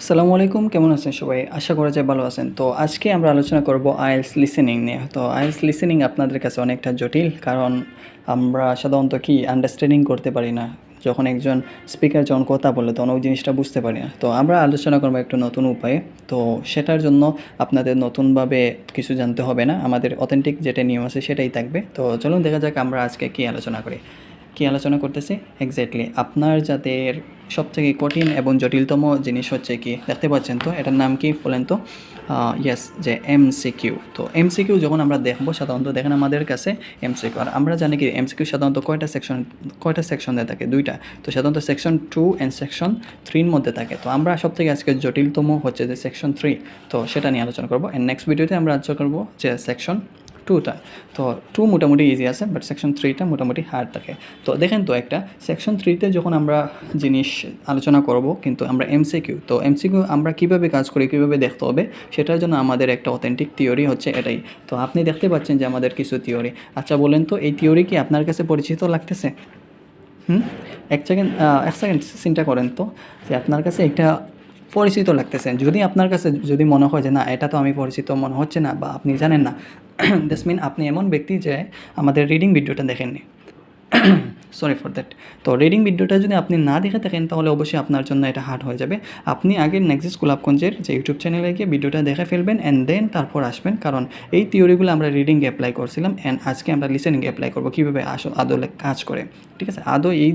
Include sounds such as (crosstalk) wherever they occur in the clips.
আসসালামু আলাইকুম, কেমন আছেন সবাই? আশা করা যায় ভালো আছেন। তো আজকে আমরা আলোচনা করব আইএলস লিসেনিং নিয়ে। তো আইএলস লিসেনিং আপনাদের কাছে অনেকটা জটিল, কারণ আমরা সাধারণত কি আন্ডারস্ট্যান্ডিং করতে পারি না। যখন একজন স্পিকার যখন কথা বলে, তখন ওই জিনিসটা বুঝতে পারি না। তো আমরা আলোচনা করব একটা নতুন উপায়ে। তো সেটার জন্য আপনাদের নতুনভাবে কিছু জানতে হবে না। আমাদের অথেন্টিক যেটা নিয়ম আছে সেটাই থাকবে। তো চলুন দেখা যাক আমরা আজকে কী আলোচনা করি। কী আলোচনা করতেছি? এক্স্যাক্টলি আপনার যাদের সবথেকে কঠিন এবং জটিলতম জিনিস হচ্ছে কি? দেখতে পাচ্ছেন তো? এটার নাম কি বলেন তো? ইয়েস যে এমসিকিউ তো এমসিকিউ যখন আমরা দেখব, সাধারণত দেখেন আমাদের কাছে এমসিকিউ আর আমরা জানি কি এমসিকিউ সাধারণত কয়টা সেকশন কয়টা সেকশনে থাকে? দুইটা। তো সাধারণত সেকশন টু অ্যান্ড সেকশন থ্রির মধ্যে থাকে। তো আমরা সব থেকে আজকে জটিলতম হচ্ছে যে সেকশন থ্রি তো সেটা নিয়ে আলোচনা করব। অ্যান্ড নেক্সট ভিডিওতে আমরা আলোচনা করব যে সেকশন টুটা তো টু মোটামুটি ইজি আছে বাট সেকশন থ্রিটা মোটামুটি হার্ড থাকে। তো দেখেন তো একটা সেকশন থ্রিতে যখন আমরা জিনিস আলোচনা করব, কিন্তু আমরা এমসিকিউ তো এমসিকিউ আমরা কীভাবে কাজ করি, কীভাবে দেখতে হবে, সেটার জন্য আমাদের একটা অথেন্টিক থিওরি হচ্ছে এটাই। তো আপনি দেখতে পাচ্ছেন যে আমাদের কিছু থিওরি আচ্ছা বলেন তো, এই থিওরি কি আপনার কাছে পরিচিত লাগতেছে? হুম? এক সেকেন্ড এক সেকেন্ড চিন্তা করেন তো, যে আপনার কাছে একটা পরিচিত লাগতেছে। যদি আপনার কাছে যদি মনে হয় যে, না, এটা তো আমি পরিচিত, মনে হচ্ছে না বা আপনি জানেন না (clears throat) দ্যাটস মিন আপনি এমন ব্যক্তি যে আমাদের রিডিং ভিডিওটা দেখেননি। (clears throat) সরি ফর দ্যাট তো রিডিং ভিডিওটা যদি আপনি না দেখে থাকেন, তাহলে অবশ্যই আপনার জন্য এটা হার্ড হয়ে যাবে। আপনি আগে নেক্সিস গোলাপগঞ্জের যে ইউটিউব চ্যানেলে গিয়ে ভিডিওটা দেখে ফেলবেন অ্যান্ড দেন তারপর আসবেন। কারণ এই থিওরিগুলো আমরা রিডিংয়ে অ্যাপ্লাই করছিলাম অ্যান্ড আজকে আমরা লিসেনিংয়ে অ্যাপ্লাই করব কীভাবে আস- আদলে কাজ করে। ঠিক আছে? আদৌ এই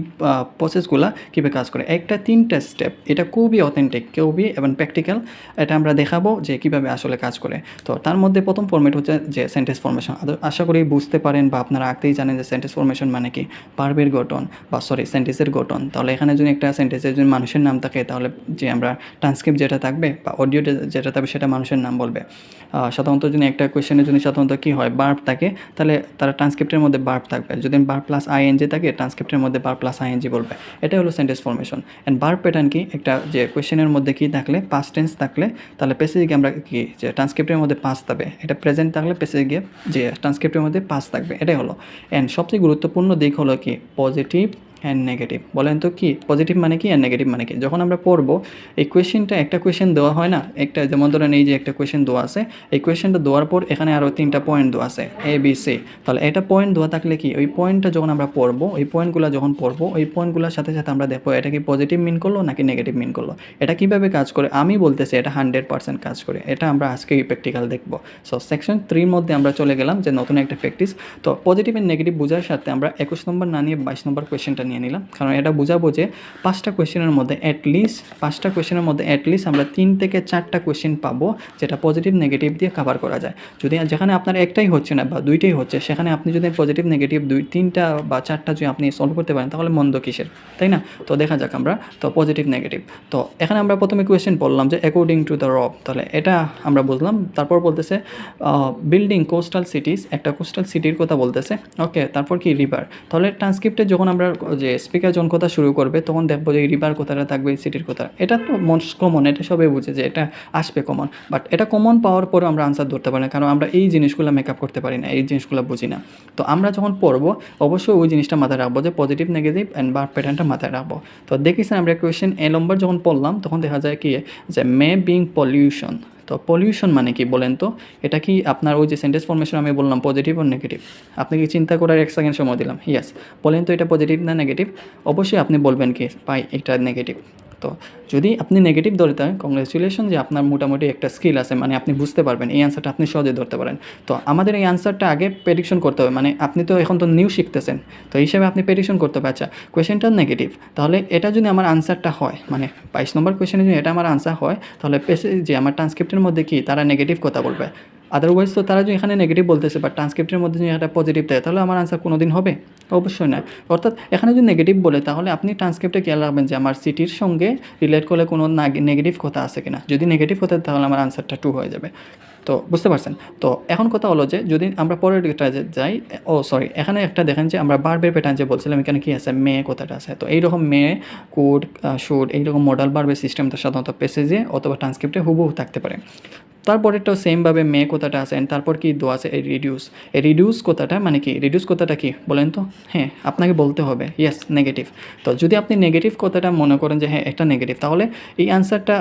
প্রসেসগুলো কীভাবে কাজ করে? একটা তিনটা স্টেপ এটা খুবই অথেন্টিক খুবই এবং প্র্যাকটিক্যাল এটা আমরা দেখাবো যে কীভাবে আসলে কাজ করে। তো তার মধ্যে প্রথম ফর্মেট হচ্ছে যে সেন্টেন্স ফর্মেশন আশা করি বুঝতে পারেন বা আপনারা আগতেই জানেন যে সেন্টেন্স ফর্মেশন মানে কি? পার্বের গঠন বা সরি সেন্টেন্সের গঠন। তাহলে এখানে যদি একটা সেন্টেন্সের যদি মানুষের নাম থাকে, তাহলে যে আমরা ট্রান্সক্রিপ্ট যেটা থাকবে বা অডিও যেটা থাকবে সেটা মানুষের নাম বলবে। সাধারণত যদি একটা কোয়েশ্চেনে যদি সাধারণত কী হয় বার্ব থাকে, তাহলে তারা ট্রান্সক্রিপ্টের মধ্যে বার্ব থাকবে। যদি বার্ব প্লাস আইএনজি থাকে ট্রান্সক্রিপ্টের মধ্যে বার্ব প্লাস আইএনজি বলবে। এটাই হলো sentence formation and verb pattern কি? একটা যে কোয়েশ্চেনের মধ্যে কি থাকলে পাস্ট টেন্স থাকলে, তাহলে পেসিফিক আমরা কি? যে ট্রান্সক্রিপ্টের মধ্যে পাস থাকবে। এটা প্রেজেন্ট থাকলে পেসিফিক যে ট্রান্সক্রিপ্টের মধ্যে পাস থাকবে। এটাই হলো। অ্যান্ড সবচেয়ে গুরুত্বপূর্ণ দিক হলো কি? পজিটিভ অ্যান্ড নেগেটিভ বলেন তো কি? পজিটিভ মানে কি অ্যান্ড নেগেটিভ মানে কি? যখন আমরা পড়ব, এই কোয়েশ্চেনটা একটা কোয়েশ্চেন দেওয়া হয় না? একটা যেমন ধরেন এই যে একটা কোয়েশ্চেন দেওয়া আছে, এই কোয়েশ্চেনটা দেওয়ার পর এখানে আরও তিনটা পয়েন্ট দেওয়া আছে এ বি সি তাহলে এটা পয়েন্ট দেওয়া থাকলে কি? ওই পয়েন্টটা যখন আমরা পড়ব, ওই পয়েন্টগুলো যখন পড়ব, ওই পয়েন্টগুলোর সাথে সাথে আমরা দেখব, এটা কি পজিটিভ মিন করল নাকি নেগেটিভ মিন করল? এটা কীভাবে কাজ করে? আমি বলতেছি এটা হান্ড্রেড পার্সেন্ট কাজ করে। এটা আমরা আজকে প্র্যাকটিক্যাল দেখব। সো সেকশন থ্রির মধ্যে আমরা চলে গেলাম যে নতুন একটা প্র্যাকটিস তো পজিটিভ অ্যান্ড নেগেটিভ বোঝার সাথে আমরা একুশ নম্বর না নিয়ে বাইশ নম্বর কোয়েশ্চেনটা নিয়ে নিলাম। কারণ এটা বোঝাবো যে পাঁচটা কোয়েশ্চেনের মধ্যে অ্যাটলিস্ট পাঁচটা কোয়েশ্চেনের মধ্যে অ্যাটলিস্ট আমরা তিন থেকে চারটা কোয়েশ্চেন পাবো, যেটা পজিটিভ নেগেটিভ দিয়ে কভার করা যায়। যদি যেখানে আপনার একটাই হচ্ছে না বা দুইটাই হচ্ছে, সেখানে আপনি যদি পজিটিভ নেগেটিভ দুই, তিনটা বা চারটা যদি আপনি সলভ করতে পারেন, তাহলে মন্দ কিসের? তাই না? তো দেখা যাক আমরা। তো পজিটিভ নেগেটিভ তো এখানে আমরা প্রথমে কোয়েশ্চেন পড়লাম যে অ্যাকর্ডিং টু দ্য রব তাহলে এটা আমরা বুঝলাম। তারপর বলতেছে বিল্ডিং কোস্টাল সিটিস একটা কোস্টাল সিটির কথা বলতেছে। ওকে তারপর কি রিভার তাহলে ট্রান্সক্রিপ্টে যখন আমরা যে স্পিকার যখন কথা শুরু করবে, তখন দেখব যে রিভার কথাটা থাকবে সিটির কথা। এটা তো মোস্ট কমন এটা সবাই বুঝে যে এটা আসবে কমন বাট এটা কমন পাওয়ার পরেও আমরা আনসার ধরতে পারি না, কারণ আমরা এই জিনিসগুলো মেকআপ করতে পারি না, এই জিনিসগুলো বুঝি না। তো আমরা যখন পড়ব, অবশ্যই ওই জিনিসটা মাথায় রাখব যে পজিটিভ নেগেটিভ অ্যান্ড বার প্যাটার্নটা মাথায় রাখব। তো দেখিস আমরা কোয়েশ্চেন এ নম্বর যখন পড়লাম, তখন দেখা যায় কি? যে মে বিং পলিউশন তো পলিউশন মানে কি বলেন তো? এটা কি আপনার ওই যে সেন্টেন্স ফর্মেশন আমি বললাম পজিটিভ ও নেগেটিভ আপনি কি চিন্তা করার এক সেকেন্ড সময় দিলাম? ইয়াস বলেন তো এটা পজিটিভ না নেগেটিভ অবশ্যই আপনি বলবেন কি পাই এটা নেগেটিভ তো যদি আপনি নেগেটিভ ধরতে হয় কংগ্রেচুলেশন যে আপনার মোটামুটি একটা স্কিল আছে মানে আপনি বুঝতে পারবেন, এই অ্যান্সারটা আপনি সহজে ধরতে পারেন। তো আমাদের এই অ্যান্সারটা আগে প্রেডিকশন করতে হবে মানে আপনি তো এখন তো নিউ শিখতেছেন, তো এই হিসাবে আপনি প্রেডিকশন করতে হবে আচ্ছা নেগেটিভ তাহলে এটা যদি আমার আনসারটা হয় মানে বাইশ নম্বর কোয়েশ্চেনে যদি এটা আমার আনসার হয়, তাহলে যে আমার ট্রান্সক্রিপ্টের মধ্যে কি, তারা নেগেটিভ কথা বলবে। আদারওয়াইজ তো তারা যদি এখানে নেগেটিভ বলতেছে বা ট্রান্সক্রিপ্টের মধ্যে যদি একটা পজিটিভ দেয়, তাহলে আমার আনসার কোনো দিন হবে? অবশ্যই না। অর্থাৎ এখানে যদি নেগেটিভ বলে, তাহলে আপনি ট্রান্সক্রিপ্টে খেয়াল রাখবেন যে আমার সিটির সঙ্গে রিলেট করলে কোনো নেগেটিভ কথা আছে কিনা। যদি নেগেটিভ হতে, তাহলে আমার আনসারটা টু হয়ে যাবে। তো বুঝতে পারছেন? তো এখন কথা হলো যে যদি আমরা পরের যে যাই, ও সরি এখানে একটা দেখেন যে আমরা বারবের প্যাটার্ন যে বলছিলাম, এখানে কি আছে? মেয়ে কথাটা আছে? তো এইরকম মেয়ে কোড শুড, এইরকম মডেল বারবের সিস্টেমটা সাধারণত পেসেজে অথবা ট্রান্সক্রিপ্টে হুবহু থাকতে পারে। তারপরেরটাও সেমভাবে মে কথাটা আছে and তারপর কি দো আছে? এই রিডিউস এই রিডিউস কথাটা মানে কি? রিডিউস কথাটা কি? বলেন তো? হ্যাঁ আপনাকে বলতে হবে। ইয়েস নেগেটিভ তো যদি আপনি নেগেটিভ কথাটা মনে করেন যে হ্যাঁ একটা নেগেটিভ তাহলে এই অ্যান্সারটা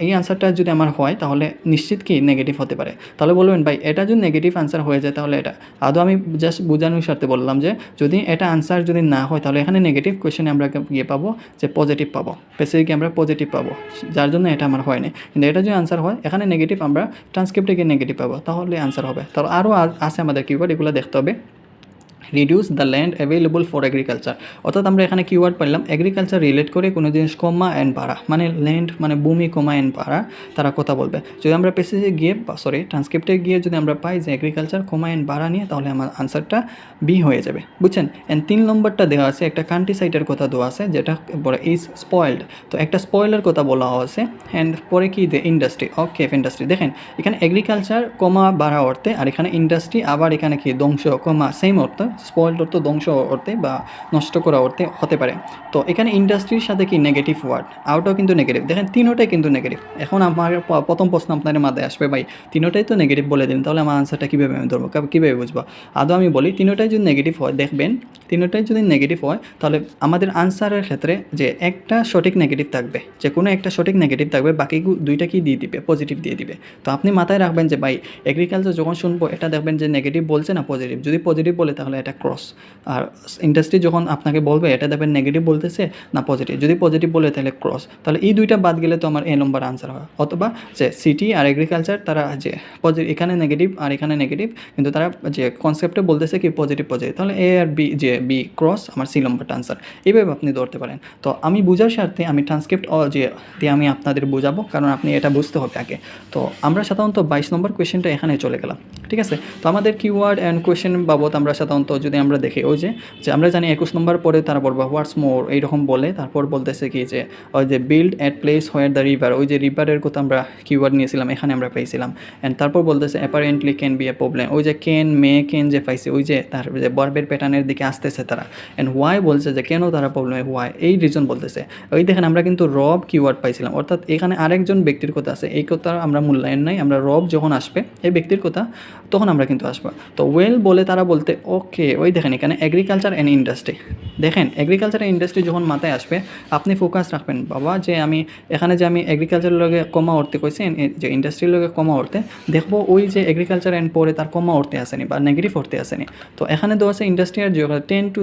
এই আনসারটা যদি আমার হয়, তাহলে নিশ্চিত কি নেগেটিভ হতে পারে? তাহলে বলবেন, ভাই, এটা যদি নেগেটিভ আনসার হয়ে যায়, তাহলে এটা। আদৌ আমি জাস্ট বোঝানোর স্বার্থে বললাম যে, যদি এটা আনসার যদি না হয়, তাহলে এখানে নেগেটিভ কোয়েশনে আমরা গিয়ে পাবো যে পজিটিভ পাবো। স্পেসিফিক আমরা পজিটিভ পাবো। যার জন্য এটা আমার হয়নি। কিন্তু এটা যদি আনসার হয়, এখানে নেগেটিভ আমরা ট্রান্সক্রিপ্টে গিয়ে নেগেটিভ পাবো। তাহলে আনসার হবে। তাহলে আরও আছে আমাদের কিওয়ার্ড এগুলো দেখতে হবে। Reduce the land available for agriculture অর্থাৎ আমরা এখানে কিওয়ার্ড পেলাম এগ্রিকালচার রিলেট করে কোনো জিনিস কমা অ্যান্ড বাড়া মানে ল্যান্ড মানে ভূমি কমা অ্যান্ড বাড়া, তারা কথা বলবে। যদি আমরা পেসেজে গিয়ে সরি ট্রান্সক্রিপ্টে গিয়ে যদি আমরা পাই যে এগ্রিকালচার কমা অ্যান্ড বাড়া নিয়ে, তাহলে আমার আনসারটা বি হয়ে যাবে। বুঝছেন? অ্যান্ড তিন নম্বরটা দেওয়া আছে, একটা কান্ট্রি সাইটের কথা দেওয়া আছে, যেটা পরে ইজ স্পয়েলড তো একটা স্পয়েলের কথা বলা আছে অ্যান্ড পরে কি? দে ইন্ডাস্ট্রি ওকে ইন্ডাস্ট্রি দেখেন, এখানে এগ্রিকালচার কমা, বাড়া অর্থে, আর এখানে ইন্ডাস্ট্রি আবার এখানে কি? ধ্বংস, কমা সেম অর্থ স্পয়েলড অর্থ ধ্বংস অর্থে বা নষ্ট করা অর্থে হতে পারে। তো এখানে ইন্ডাস্ট্রির সাথে কি নেগেটিভ ওয়ার্ড আউটও কিন্তু নেগেটিভ দেখেন, তিনোটাই কিন্তু নেগেটিভ এখন আমার প্রথম প্রশ্ন আপনার মাথায় আসবে, ভাই, তিনোটাই তো নেগেটিভ বলে দিন তাহলে আমার আনসারটা কীভাবে আমি ধরবো? কীভাবে বুঝব? আদৌ আমি বলি, তিনোটাই যদি নেগেটিভ হয়, দেখবেন, তিনোটাই যদি নেগেটিভ হয়, তাহলে আমাদের আনসারের ক্ষেত্রে যে একটা সঠিক নেগেটিভ থাকবে, যে কোনো একটা সঠিক নেগেটিভ থাকবে, বাকি দুইটা কি দিয়ে দিবে? পজিটিভ দিয়ে দিবে। তো আপনি মাথায় রাখবেন যে, ভাই এগ্রিকালচার যখন শুনব, এটা দেখবেন যে নেগেটিভ বলছে না পজিটিভ যদি পজিটিভ বলে, তাহলে এটা ক্রস আর ইন্ডাস্ট্রি যখন আপনাকে বলবে, এটা দেখবেন নেগেটিভ বলতেছে, না পজিটিভ যদি পজিটিভ বলে তাহলে ক্রস তাহলে এই দুইটা বাদ গেলে তো আমার এ নম্বর আনসার হয়। অথবা যে সিটি আর এগ্রিকালচার তারা যে পজিটিভ এখানে নেগেটিভ আর এখানে নেগেটিভ কিন্তু তারা যে কনসেপ্টে বলতেছে কি পজিটিভ পজিটিভ তাহলে এ আর বি যে বি ক্রস আমার সি নম্বরটা আনসার এইভাবে আপনি ধরতে পারেন। তো আমি বোঝার স্বার্থে আমি ট্রান্সক্রিপ্ট যে দিয়ে আমি আপনাদের বোঝাবো, কারণ আপনি এটা বুঝতে হবে আগে। তো আমরা সাধারণত বাইশ নম্বর কোয়েশ্চেনটা এখানে চলে গেলাম। ঠিক আছে? তো আমাদের কিওয়ার্ড অ্যান্ড কোয়েশ্চেন বাবদ আমরা সাধারণত যদি আমরা দেখি, ওই যে আমরা জানি একুশ নম্বর পরে তারা বলব হোয়াটস মোর এইরকম বলে, তারপর বলতেছে কি যে ওই যে build at place where the river ওই যে রিভারের কথা আমরা কিওয়ার্ড নিয়েছিলাম, এখানে আমরা পেয়েছিলাম। অ্যান্ড তারপর বলতেছে apparently can be a problem ওই যে ক্যান মে ক্যান যে পাইছে, ওই যে, তার যে বর্বের প্যাটার্নের দিকে আসতেছে তারা। অ্যান্ড হোয়াই বলছে যে, কেন তারা প্রবলেম হোয়াই এই রিজন বলতেছে। ওই দেখেন, আমরা কিন্তু রব কিওয়ার্ড পাইছিলাম। অর্থাৎ এখানে আরেকজন ব্যক্তির কথা আছে, এই কথা আমরা মূল্যায়ন নাই, আমরা রব যখন আসবে, এই ব্যক্তির কথা, তখন আমরা কিন্তু আসব। তো ওয়েল বলে তারা বলতে ওকে ওই দেখেন এখানে এগ্রিকালচার অ্যান্ড ইন্ডাস্ট্রি দেখেন এগ্রিকালচার অ্যান্ড ইন্ডাস্ট্রি যখন মাথায় আসবে, আপনি ফোকাস রাখবেন। বাবা, যে আমি, এখানে যে আমি এগ্রিকালচারের লগে কমা অর্থে কইছি যে ইন্ডাস্ট্রির লগে কমা অর্থে দেখব ওই যে এগ্রিকালচার অ্যান্ড পরে তার কমা অর্থে আসেনি বা নেগেটিভ অর্থে আসেনি। তো এখানে দেওয়া আছে ইন্ডাস্ট্রি আর জিওগ্রাফি টেন টু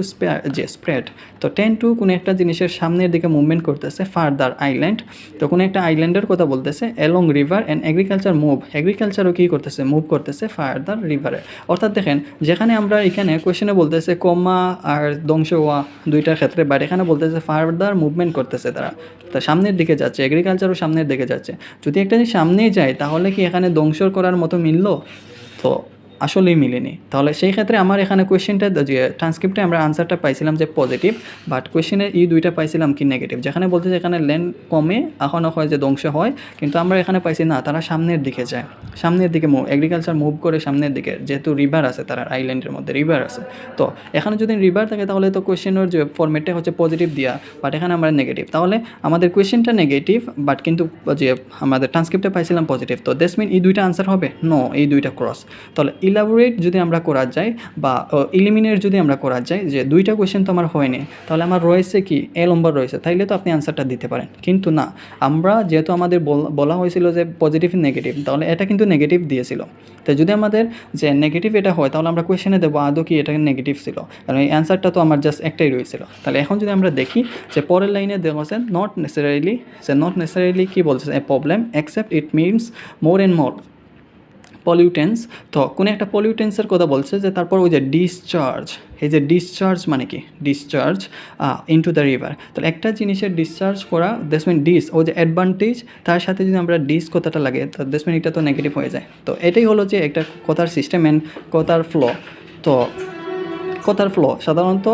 যে স্প্রেড তো টেন টু কোনো একটা জিনিসের সামনের দিকে মুভমেন্ট করতেছে ফার্দার আইল্যান্ড তো কোনো একটা আইল্যান্ডের কথা বলতেছে along river and agriculture move এগ্রিকালচারও কী করতেছে? মুভ করতেছে ফার্দার রিভারে অর্থাৎ দেখেন, যেখানে আমরা এখানে কোয়েশনে বলতেছে, কমা আর ধ্বংস হওয়া দুইটার ক্ষেত্রে বাট এখানে বলতেছে ফার্দার মুভমেন্ট করতেছে তারা। তা সামনের দিকে যাচ্ছে এগ্রিকালচারও সামনের দিকে যাচ্ছে। যদি একটা জিনিস সামনেই যায়, তাহলে কি এখানে ধ্বংস করার মতো মিললো? তো আসলেই মিলেনি। তাহলে সেই ক্ষেত্রে আমার এখানে কোয়েশ্চেনটা যে ট্রান্সক্রিপ্টে আমরা আনসারটা পাইছিলাম যে পজিটিভ বাট কোয়েশ্চেনে ই দুইটা পাইছিলাম কি নেগেটিভ যেখানে বলতে এখানে ল্যান্ড কমে, এখনও হয় যে ধ্বংস হয়, কিন্তু আমরা এখানে পাইছি না, তারা সামনের দিকে যায়। সামনের দিকে মুভ এগ্রিকালচার মুভ করে সামনের দিকে, যেহেতু রিভার আছে তারা আইল্যান্ডের মধ্যে রিভার আছে। তো এখানে যদি রিভার থাকে তাহলে তো কোয়েশ্চেনের যে ফরম্যাটটা হচ্ছে পজিটিভ দিয়া বাট এখানে আমরা নেগেটিভ তাহলে আমাদের কোয়েশ্চেনটা নেগেটিভ বাট কিন্তু যে আমাদের ট্রান্সক্রিপ্টে পাইছিলাম পজিটিভ তো দেশ মিন এই দুইটা আনসার হবে? নো এই দুইটা ক্রস তাহলে ইলাবোরেট যদি আমরা করা যায় বা ইলিমিনেট যদি আমরা করা যায় যে দুইটা কোয়েশ্চেন তো আমার হয়নি তাহলে আমার রয়েছে কি? এ নম্বর রয়েছে, তাইলে তো আপনি অ্যান্সারটা দিতে পারেন। কিন্তু না, আমরা যেহেতু আমাদের বল- হয়েছিল যে পজিটিভ নেগেটিভ তাহলে এটা কিন্তু নেগেটিভ দিয়েছিল। তো যদি আমাদের যে নেগেটিভ এটা হয়, তাহলে আমরা কোয়েশ্চেনে দেবো, আদৌ কি এটা নেগেটিভ ছিল? কারণ এই অ্যান্সারটা তো আমার জাস্ট একটাই রয়েছিল। তাহলে এখন যদি আমরা দেখি যে পরের লাইনে দেওয়া নট নেসারিলি সে নট নেসারিলি কী বলছে? A problem accept it means more and more pollutants তো কোনো একটা পলিউটেন্সের কথা বলছে যে তারপর ওই যে ডিসচার্জ এই যে ডিসচার্জ মানে কি? ডিসচার্জ ইনটু দ্য রিভার তাহলে একটা জিনিসের ডিসচার্জ করা দ্যাটস মিন ডিস ও যে অ্যাডভান্টেজ তার সাথে যদি আমরা ডিস কথাটা লাগে, তো দ্যাটস মিন এটা তো নেগেটিভ হয়ে যায়। তো এটাই হলো যে একটা কথার সিস্টেম অ্যান্ড কথার ফ্লো তো কথার ফ্লো সাধারণত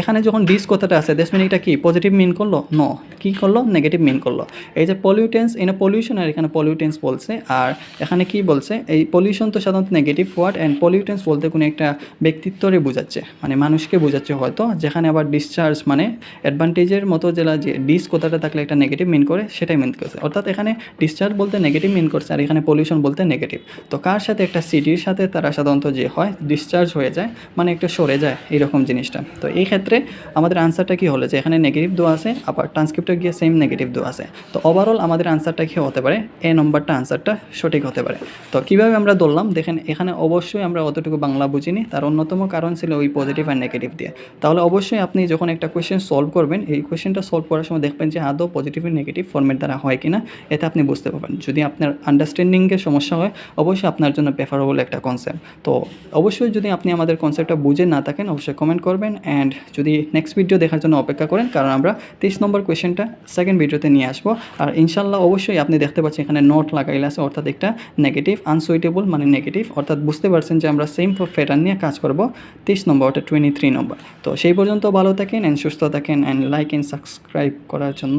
এখানে যখন ডিস কথাটা আছে দ্যাটস মিন এটা কি? পজিটিভ মিন করল? নো কি করল? নেগেটিভ মিন করল। এই যে পলিউটেন্স এনে পলিউশন আর এখানে পলিউটেন্স বলছে। আর এখানে কি বলছে? এই পলিউশন তো সাধারণত নেগেটিভ ওয়ার্ড অ্যান্ড পলিউটেন্স বলতে কোনো একটা ব্যক্তিত্বরে বোঝাচ্ছে। মানে মানুষকে বোঝাচ্ছে হয়তো, যেখানে আবার ডিসচার্জ মানে অ্যাডভান্টেজের মতো যেটা যে ডিস কথাটা থাকলে একটা নেগেটিভ মিন করে, সেটাই মিন করছে। অর্থাৎ এখানে ডিসচার্জ বলতে নেগেটিভ মিন করছে, আর এখানে পলিউশন বলতে নেগেটিভ তো কার সাথে একটা সিটির সাথে তারা সাধারণত যে হয় ডিসচার্জ হয়ে যায় মানে একটু সরে যায় এইরকম জিনিসটা। তো এই ক্ষেত্রে ক্ষেত্রে আমাদের আনসারটা কী হলো? যে এখানে নেগেটিভ দেওয়া আছে, আবার ট্রান্সক্রিপ্টে গিয়ে সেম নেগেটিভ দেওয়া আছে। তো ওভারঅল আমাদের আনসারটা কী হতে পারে? এ নম্বরটা আনসারটা সঠিক হতে পারে। তো কীভাবে আমরা ধরলাম? দেখেন, এখানে অবশ্যই আমরা অতটুকু বাংলা বুঝিনি। তার অন্যতম কারণ ছিল ওই পজিটিভ আর নেগেটিভ দিয়ে। তাহলে অবশ্যই আপনি যখন একটা কোয়েশ্চেন সলভ করবেন, এই কোয়েশ্চেনটা সলভ করার সময় দেখবেন যে আদৌ পজিটিভ আর নেগেটিভ ফর্মেট দ্বারা হয় কিনা? এতে আপনি বুঝতে পারবেন। যদি আপনার আন্ডারস্ট্যান্ডিংয়ের সমস্যা হয়, অবশ্যই আপনার জন্য প্রেফারেবল একটা কনসেপ্ট তো অবশ্যই যদি আপনি আমাদের কনসেপ্টটা বুঝে না থাকেন, অবশ্যই কমেন্ট করবেন অ্যান্ড যদি নেক্সট ভিডিও দেখার জন্য অপেক্ষা করেন, কারণ আমরা তেইশ নম্বর কোয়েশ্চেনটা সেকেন্ড ভিডিওতে নিয়ে আসব। আর ইনশাল্লাহ অবশ্যই আপনি দেখতে পাচ্ছেন এখানে নোট লাগাইলে আছে, অর্থাৎ একটা নেগেটিভ আনসুইটেবল মানে নেগেটিভ অর্থাৎ বুঝতে পারছেন যে আমরা সেম প্যাটার্ন নিয়ে কাজ করব তেইশ নম্বর, অর্থাৎ টোয়েন্টি থ্রি নম্বর। তো সেই পর্যন্ত ভালো থাকেন অ্যান্ড সুস্থ থাকেন অ্যান্ড লাইক অ্যান্ড সাবস্ক্রাইব করার জন্য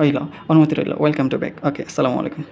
রইল, অনুমতি রইল। ওয়েলকাম টু ব্যাক ওকে আসসালামু আলাইকুম।